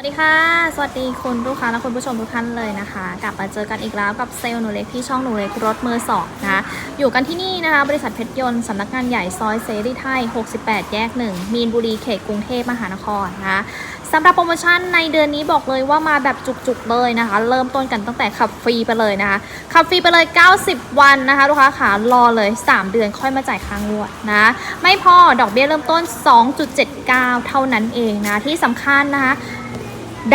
สวัสดีค่ะ สวัสดีคุณลูกค้าและคุณผู้ชมทุกท่านเลยนะคะ กลับมาเจอกันอีกแล้วกับเซลล์หนูเล็กที่ช่องหนูเล็กรถมือสองนะอยู่กันที่นี่นะคะ บริษัทเพชรยนต์สำนักงานใหญ่ซอยเซรีไทย 68 แยก 1 มีนบุรีเขตกรุงเทพมหานครนะคะสำหรับโปรโมชั่นในเดือนนี้บอกเลยว่ามาแบบจุกๆเลยนะคะ เริ่มต้นกันตั้งแต่ขับฟรีไปเลยนะคะขับฟรีไปเลย 90 วันนะคะลูกค้าขารอเลย 3 เดือนค่อยมาจ่ายค่างวดนะไม่พอดอกเบี้ยเริ่มต้น 2.79 เท่านั้นเองนะที่สำคัญนะคะ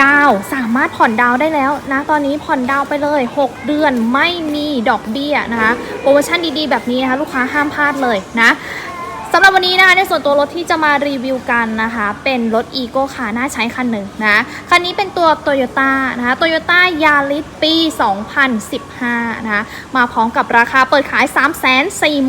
ดาวสามารถผ่อนดาวได้แล้วนะ ตอนนี้ผ่อนดาวไปเลย 6 เดือนไม่มีดอกเบี้ยนะคะ โปรโมชั่นดีๆ แบบนี้นะคะ ลูกค้าห้ามพลาดเลยนะ สำหรับวันนี้นะคะในส่วนตัวรถที่จะมารีวิวกันนะคะ เป็นรถ e ีโก้ค่ะน่าใช้คันหนึ่งนะคันนี้เป็นตัว Toyota นะคะ Toyota Yaris ปี 2015 นะคะมาพร้อมกับราคาเปิดขาย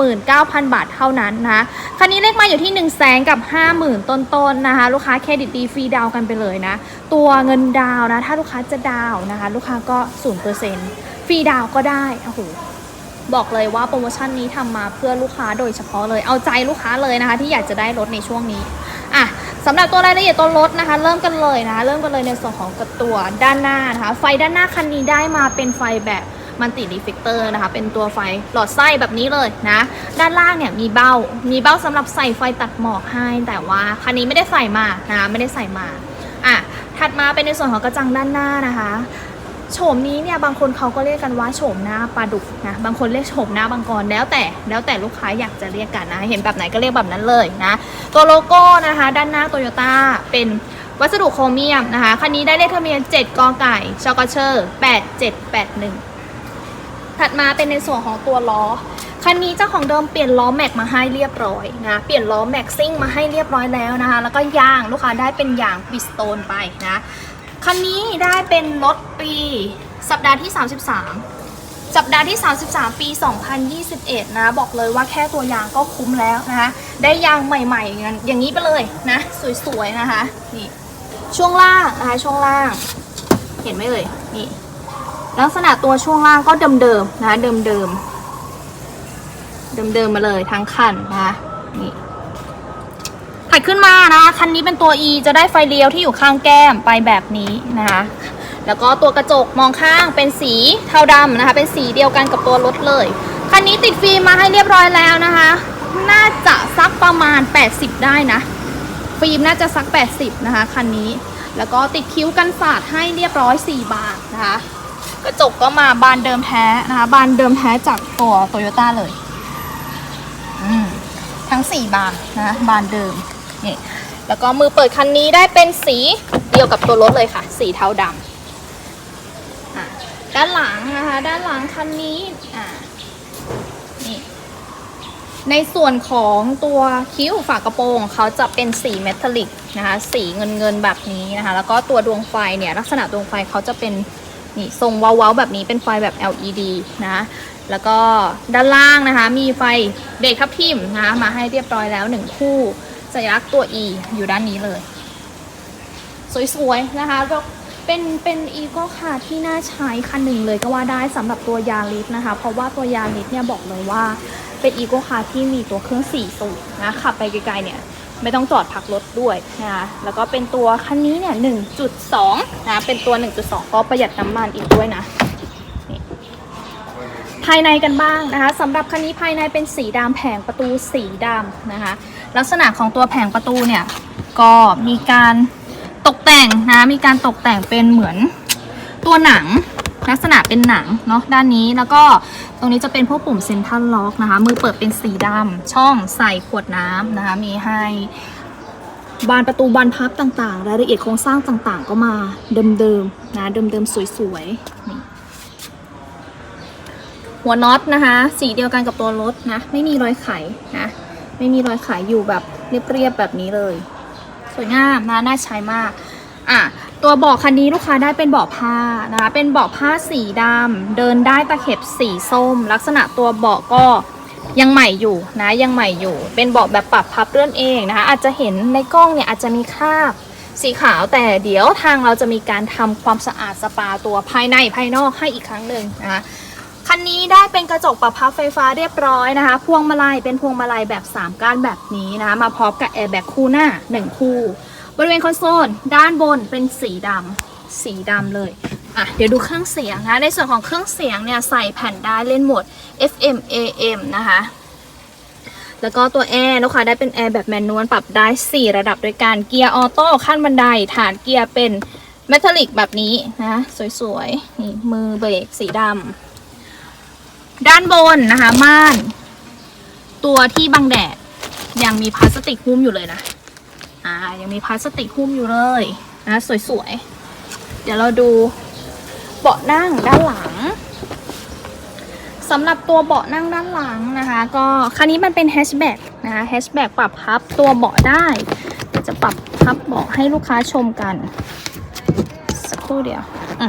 349,000 บาทเท่านั้นนะคะคันนี้เลขมาอยู่ที่ 1 0 0 0 0แสนกับ 50,000 ต้นๆนะคะ ลูกค้าเครดิตดีฟรีดาวกันไปเลยนะ ตัวเงินดาวนะ ถ้าลูกค้าจะดาวนะคะ ลูกค้าก็ 0%ฟรีดาวก็ได้โอ้โห บอกเลยว่าโปรโมชั่นนี้ทำมาเพื่อลูกค้าโดยเฉพาะเลย เอาใจลูกค้าเลยนะคะ ที่อยากจะได้รถในช่วงนี้อะสำหรับตัวรายละเอียดตัวรถนะคะ เริ่มกันเลยนะคะเริ่มกันเลยในส่วนของกระตัวด้านหน้านะคะ ไฟด้านหน้าคันนี้ได้มาเป็นไฟแบบมันติรีเฟกเตอร์นะคะ เป็นตัวไฟหลอดไส้แบบนี้เลยนะ ด้านล่างเนี่ยมีเบ้า มีเบ้าสำหรับใส่ไฟตัดหมอกให้ แต่ว่าคันนี้ไม่ได้ใส่มานะ ไม่ได้ใส่มา อะ ถัดมาเป็นในส่วนของกระจังด้านหน้านะคะ โฉมนี้เนี่ยบางคนเขาก็เรียกกันว่าโฉมหน้าปลาดุกนะบางคนเรียกโฉมหน้าบางกรแล้วแต่แล้วแต่ลูกค้าอยากจะเรียกกันนะ เห็นแบบไหนก็เรียกแบบนั้นเลยนะ ตัวโลโก้นะคะ ด้านหน้าโตโยต้าเป็นวัสดุโครเมียมนะคะคันนี้ได้เลขทะเบียน 7กอไก่ชกเชอร์8781 ถัดมาเป็นในส่วนของตัวล้อคันนี้เจ้าของเดิมเปลี่ยนล้อแม็กมาให้เรียบร้อยนะ เปลี่ยนล้อแม็กซิ่งมาให้เรียบร้อยแล้วนะคะ แล้วก็ยางลูกค้าได้เป็นยางบิสโตนไปนะ คันนี้ได้เป็นรถปี สัปดาห์ที่ 33 สัปดาห์ที่ 33 ปี 2021 นะ บอกเลยว่าแค่ตัวยางก็คุ้มแล้วนะคะ ได้ยางใหม่ๆ อย่างนี้ไปเลยนะ สวยๆ นะคะ นี่ ช่วงล่างนะคะ ช่วงล่าง เห็นไหมเอ่ยนี่ ลักษณะตัวช่วงล่างก็เดิมๆ นะคะ เดิมๆ เดิมๆ มาเลยทั้งคันนะคะ นี่ ดขึ้นมานะคะคันนี้เป็นตัว E จะได้ไฟเลี้ยวที่อยู่ข้างแก้มไปแบบนี้นะคะแล้วก็ตัวกระจกมองข้างเป็นสีเทาดำนะคะ เป็นสีเดียวกันกับตัวรถเลย คันนี้ติดฟิล์มมาให้เรียบร้อยแล้วนะคะ น่าจะสักประมาณ 80 ได้นะ ฟิล์มน่าจะสัก 80 นะคะคันนี้ แล้วก็ติดคิ้วกันสาดให้เรียบร้อย 4 บานนะคะ กระจกก็มาบานเดิมแท้นะคะ บานเดิมแท้จากตัวโตโยต้าเลยอืมทั้ง 4 บานนะ บานเดิม นี่แล้วก็มือเปิดคันนี้ได้เป็นสีเดียวกับตัวรถเลยค่ะ สีเทาดำด้านหลังนะคะ ด้านหลังคันนี้อ่านี่ในส่วนของตัวคิ้วฝากระโปรงเขาจะเป็นสีเมทัลลิกนะคะสีเงินเงินแบบนี้นะคะ แล้วก็ตัวดวงไฟเนี่ยลักษณะดวงไฟเขาจะเป็นนี่ทรงเว้าๆแบบนี้เป็นไฟแบบ LED นะแล้วก็ด้านล่างนะคะ มีไฟเบรกทับทิมนะคะมาให้เรียบร้อยแล้วหนึ่งคู่ สัญลักษณ์ตัว E อยู่ด้านนี้เลย สวยๆ นะคะก็เป็นเป็นอีโก้ค่ะที่น่าใช้คันหนึ่งเลยก็ว่าได้สำหรับตัวยาริสนะคะ เพราะว่าตัวยาริสเนี่ยบอกเลยว่า เป็นอีโก้คาร์ที่มีตัวเครื่อง4สูบนะขับไปไกลๆเนี่ยไม่ต้องจอดพักรถด้วยนะคะแล้วก็เป็นตัวคันนี้เนี่ย1.2นะเป็นตัว 1.2 ก็ประหยัดน้ำมันอีกด้วยนะภายในกันบ้างนะคะสำหรับคันนี้ภายในเป็นสีดำแผงประตูสีดำนะคะ ลักษณะของตัวแผงประตูเนี่ยก็มีการตกแต่งนะมีการตกแต่งเป็นเหมือนตัวหนังลักษณะเป็นหนังเนาะด้านนี้แล้วก็ตรงนี้จะเป็นพวกปุ่มเซ็นทรัลล็อกนะคะ มือเปิดเป็นสีดำช่องใส่ขวดน้ำนะคะ มีให้บานประตูบานพับต่างๆ รายละเอียดโครงสร้างต่างๆ ก็มาเดิมๆนะเดิมๆสวยๆนี่หัวน็อตนะคะ สีเดียวกันกับตัวรถนะ ไม่มีรอยไขนะ ไม่มีรอยไขอยู่แบบเรียบๆแบบนี้เลย สวยงามนะน่าใช้มากอะตัวเบาะคันนี้ลูกค้าได้เป็นเบาะผ้านะคะเป็นเบาะผ้าสีดำเดินได้ตะเข็บสีส้ม ลักษณะตัวเบาะก็ยังใหม่อยู่นะยังใหม่อยู่ เป็นเบาะแบบปรับพับเลื่อนเองนะคะอาจจะเห็นในกล้องเนี่ยอาจจะมีคราบสีขาวแต่เดี๋ยวทางเราจะมีการทำความสะอาดสปาตัวภายในภายนอกให้อีกครั้งหนึ่งนะคะ คันนี้ได้เป็นกระจกปรับพับไฟฟ้าเรียบร้อยนะคะ พวงมาลัยเป็นพวงมาลัยแบบ 3 ก้านแบบนี้นะคะ มาพร้อมกับแอร์แบ็กคู่หน้า 1 คู่ บริเวณคอนโซลด้านบนเป็นสีดำสีดำเลยอะเดี๋ยวดูเครื่องเสียงนะ ในส่วนของเครื่องเสียงเนี่ยใส่แผ่นได้เล่นโหมด FM AM นะคะ แล้วก็ตัวแอร์ลูกค้าได้เป็นแอร์แบบแมนนวลปรับได้ 4 ระดับด้วยกันเกียร์ออโต้ขั้นบันไดฐานเกียร์เป็นเมทัลลิกแบบนี้นะ สวยๆ นี่มือเบรกสีดำ ด้านบนนะคะ ม่าน ตัวที่บังแดด ยังมีพลาสติกหุ้มอยู่เลยนะ อ่า ยังมีพลาสติกหุ้มอยู่เลยนะสวยๆ เดี๋ยวเราดูเบาะนั่งด้านหลังสำหรับตัวเบาะนั่งด้านหลังนะคะ ก็คันนี้มันเป็นแฮชแบ็กนะคะแฮชแบ็กปรับพับตัวเบาะได้เดี๋ยวจะปรับพับเบาะให้ลูกค้าชมกัน สักครู่เดียวอะ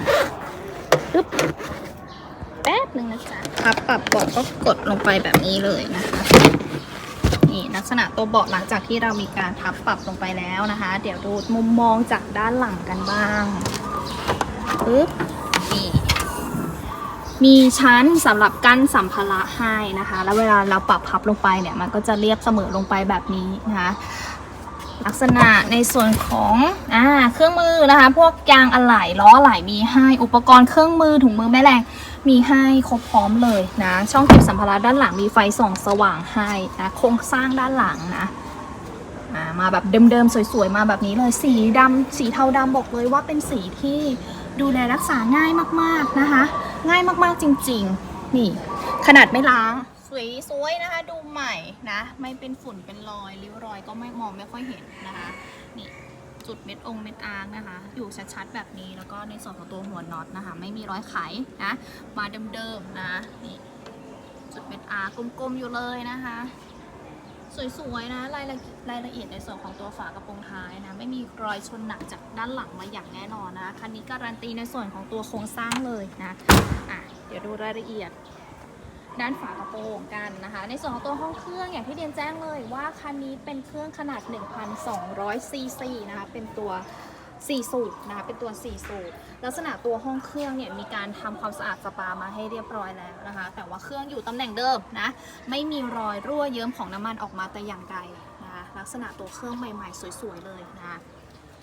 ปึ๊บแป๊บหนึ่งนะจ๊ะ พับปรับเบาะก็กดลงไปแบบนี้เลยนะคะนี่ลักษณะตัวเบาะหลังจากที่เรามีการทับปรับลงไปแล้วนะคะ เดี๋ยวดูมุมมองจากด้านหลังกันบ้างปึ๊บนี่มีชั้นสำหรับกั้นสัมภาระให้นะคะ แล้วเวลาเราปรับพับลงไปเนี่ยมันก็จะเรียบเสมอลงไปแบบนี้นะคะลักษณะในส่วนของอ่าเครื่องมือนะคะ พวกยางอะไหล่ล้ออะไหล่มีให้อุปกรณ์เครื่องมือถุงมือแม่แรง มีให้ครบพร้อมเลยนะ ช่องเก็บสัมภาระด้านหลังมีไฟส่องสว่างให้นะโครงสร้างด้านหลังนะมาแบบเดิมๆ สวยๆ มาแบบนี้เลยสีดำสีเทาดำบอกเลยว่าเป็นสีที่ดูแลรักษาง่ายมากๆนะคะ ง่ายมากๆจริงๆ นี่ ขนาดไม่ล้างสวยๆนะคะ ดูใหม่นะ ไม่เป็นฝุ่นเป็นรอยริ้วรอยก็ไม่มองไม่ค่อยเห็นนะคะ นี่ จุดเม็ดองเม็ดอางนะคะ อยู่ชัดๆแบบนี้แล้วก็ในส่วนของตัวหัวน็อตนะคะ ไม่มีรอยไขนะ มาเดิมๆนะนี่จุดเม็ดอากลมๆอยู่เลยนะคะ สวยๆนะรายละรายละเอียดในส่วนของตัวฝากระโปรงท้ายนะ ไม่มีรอยชนหนักจากด้านหลังมาอย่างแน่นอนนะคันนี้การันตีในส่วนของตัวโครงสร้างเลยนะอะเดี๋ยวดูรายละเอียด ด้านฝากระโปรงกันนะคะ ในส่วนของตัวห้องเครื่องอย่างที่เดียนแจ้งเลยว่าคันนี้เป็นเครื่องขนาด 1,200ซีซีนะคะเป็นตัว4สูบนะคะเป็นตัว4สูบลักษณะตัวห้องเครื่องเนี่ยมีการทำความสะอาดสปามาให้เรียบร้อยแล้วนะคะ แต่ว่าเครื่องอยู่ตำแหน่งเดิมนะไม่มีรอยรั่วเยิ้มของน้ำมันออกมาแต่อย่างใดนะคะลักษณะตัวเครื่องใหม่ๆ สวยๆเลยนะคะ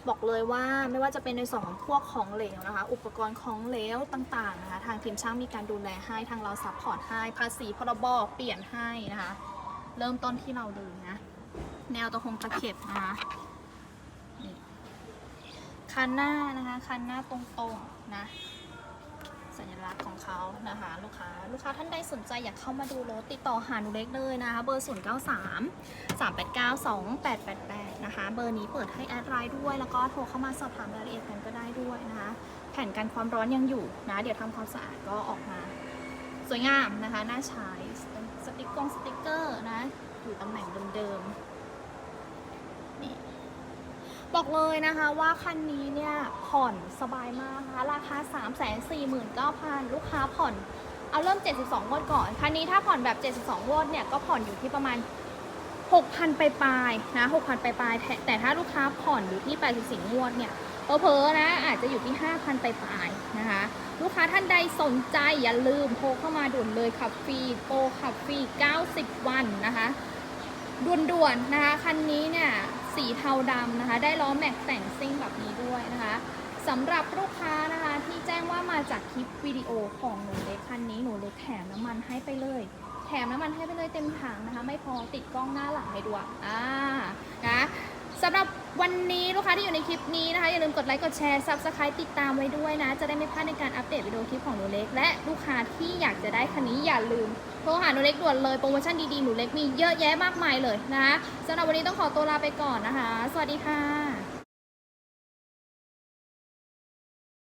บอกเลยว่าไม่ว่าจะเป็นในส่วนของพวกของเหลวนะคะ อุปกรณ์ของเหลวต่างๆนะคะ ทางทีมช่างมีการดูแลให้ทางเราซัพพอร์ตให้ภาษีพรบเปลี่ยนให้นะคะ เริ่มต้นที่เราเลยนะ แนวตะคงตะเข็บนะคะนี่คันหน้านะคะ คันหน้าตรงๆนะ สัญลักษณ์ของเขานะคะ ลูกค้าลูกค้าท่านใดสนใจอยากเข้ามาดูรถติดต่อหาหนูเล็กเลยนะคะ เบอร์ 0 9 3 3 8 9 2 8 8 8 นะคะ เบอร์นี้เปิดให้แอดไลน์ด้วย แล้วก็โทรเข้ามาสอบถามรายละเอียดกันก็ได้ด้วยนะคะ แผ่นกันความร้อนยังอยู่นะ เดี๋ยวทำความสะอาดก็ออกมา สวยงามนะคะน่าใช้สติ๊กกงสติ๊กเกอร์นะ อยู่ตำแหน่งเดิมๆ นี่ บอกเลยนะคะว่าคันนี้เนี่ยผ่อนสบายมากนะคะราคา 3 4 9 0 0 0 ลูกค้าผ่อนเอาเริ่ม 72งวดก่อน คันนี้ถ้าผ่อนแบบ 72งวดเนี่ยก็ผ่อนอยู่ที่ประมาณ 6,000 ไปปลายนะ6,000 ไปปลายแต่แต่ถ้าลูกค้าผ่อนอยู่ที่84งวดเนี่ยเพอๆนะอาจจะอยู่ที่ 5,000 ไปปลายนะคะ ลูกค้าท่านใดสนใจอย่าลืมโทรเข้ามาด่วนเลยขับฟรีโปรขับฟรี 90 วันนะคะด่วนๆนะคะคันนี้เนี่ย สีเทาดำนะคะ ได้ล้อแม็กแต่งซิ่งแบบนี้ด้วยนะคะสำหรับลูกค้านะคะที่แจ้งว่ามาจากคลิปวิดีโอของหนูเล็กคันนี้หนูเล็กแถมน้ำมันให้ไปเลย แถมน้ำมันให้ไปเลยเต็มถังนะคะ ไม่พอติดกล้องหน้าหลังให้ด้วยอ่านะสำหรับ วันนี้ลูกค้าที่อยู่ในคลิปนี้นะคะ อย่าลืมกดไลค์กดแชร์ subscribe ติดตามไว้ด้วยนะ จะได้ไม่พลาดในการอัปเดตวิดีโอคลิปของหนูเล็ก และลูกค้าที่อยากจะได้คันนี้อย่าลืมโทรหาหนูเล็กด่วนเลยโปรโมชั่นดีๆหนูเล็กมีเยอะแยะมากมายเลยนะคะสำหรับวันนี้ต้องขอตัวลาไปก่อนนะคะ สวัสดีค่ะ